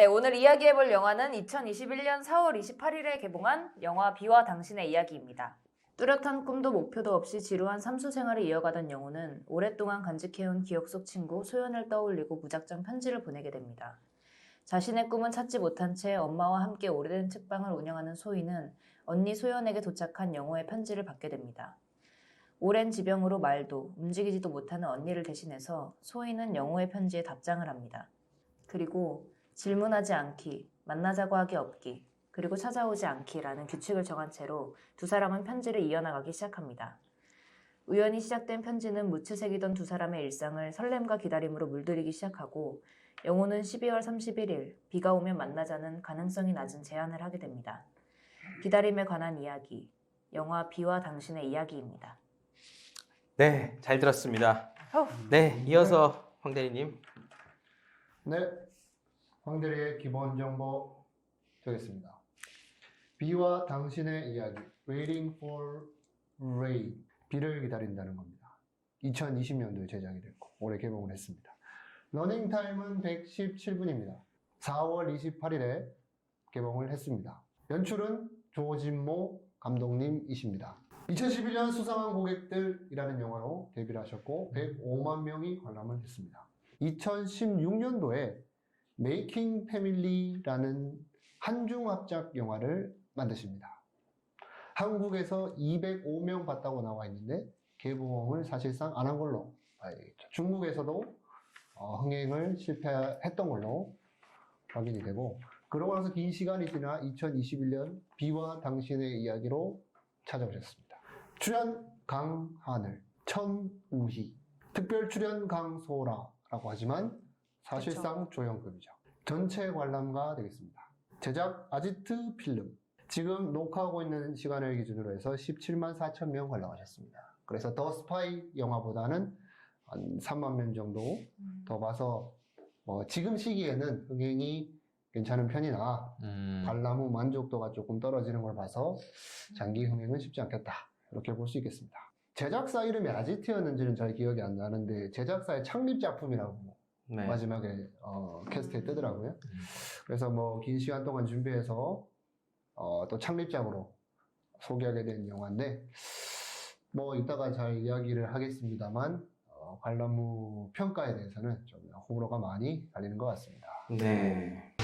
네, 오늘 이야기해볼 영화는 2021년 4월 28일에 개봉한 영화 비와 당신의 이야기입니다. 뚜렷한 꿈도 목표도 없이 지루한 삼수 생활을 이어가던 영호는 오랫동안 간직해온 기억 속 친구 소연을 떠올리고 무작정 편지를 보내게 됩니다. 자신의 꿈은 찾지 못한 채 엄마와 함께 오래된 책방을 운영하는 소희는 언니 소연에게 도착한 영호의 편지를 받게 됩니다. 오랜 지병으로 말도 움직이지도 못하는 언니를 대신해서 소희는 영호의 편지에 답장을 합니다. 그리고 질문하지 않기, 만나자고 하기 없기, 그리고 찾아오지 않기라는 규칙을 정한 채로 두 사람은 편지를 이어나가기 시작합니다. 우연히 시작된 편지는 무채색이던 두 사람의 일상을 설렘과 기다림으로 물들이기 시작하고 영호는 12월 31일 비가 오면 만나자는 가능성이 낮은 제안을 하게 됩니다. 기다림에 관한 이야기, 영화 비와 당신의 이야기입니다. 네, 잘 들었습니다. 어. 네, 이어서 황 대리님. 네, 황대리의 기본 정보 드리겠습니다. 비와 당신의 이야기, Waiting for Rain, 비를 기다린다는 겁니다. 2020년도에 제작이 됐고 올해 개봉을 했습니다. 러닝 타임은 117분입니다. 4월 28일에 개봉을 했습니다. 연출은 조진모 감독님이십니다. 2011년 수상한 고객들이라는 영화로 데뷔를 하셨고 105만 명이 관람을 했습니다. 2016년도에 메이킹 패밀리라는 한중합작 영화를 만드십니다. 한국에서 205명 봤다고 나와 있는데 개봉을 사실상 안 한 걸로 알겠죠. 중국에서도 어, 흥행을 실패했던 걸로 확인이 되고 그러고 나서 긴 시간이 지나 2021년 비와 당신의 이야기로 찾아오셨습니다. 출연 강하늘, 천우희, 특별 출연 강소라라고 하지만 사실상 조연급이죠. 전체 관람가 되겠습니다. 제작 아지트 필름. 지금 녹화하고 있는 시간을 기준으로 해서 17만 4천 명 관람하셨습니다. 그래서 더 스파이 영화보다는 한 3만 명 정도 더 봐서 뭐 지금 시기에는 흥행이 괜찮은 편이나 음, 관람 후 만족도가 조금 떨어지는 걸 봐서 장기 흥행은 쉽지 않겠다. 이렇게 볼 수 있겠습니다. 제작사 이름이 아지트였는지는 잘 기억이 안 나는데 제작사의 창립 작품이라고 네. 마지막에 어, 캐스트에 뜨더라고요. 그래서 뭐 긴 시간 동안 준비해서 어, 또 창립작으로 소개하게 된 영화인데 뭐 이따가 잘 이야기를 하겠습니다만 어, 관람 후 평가에 대해서는 좀 호불호가 많이 갈리는 것 같습니다. 네.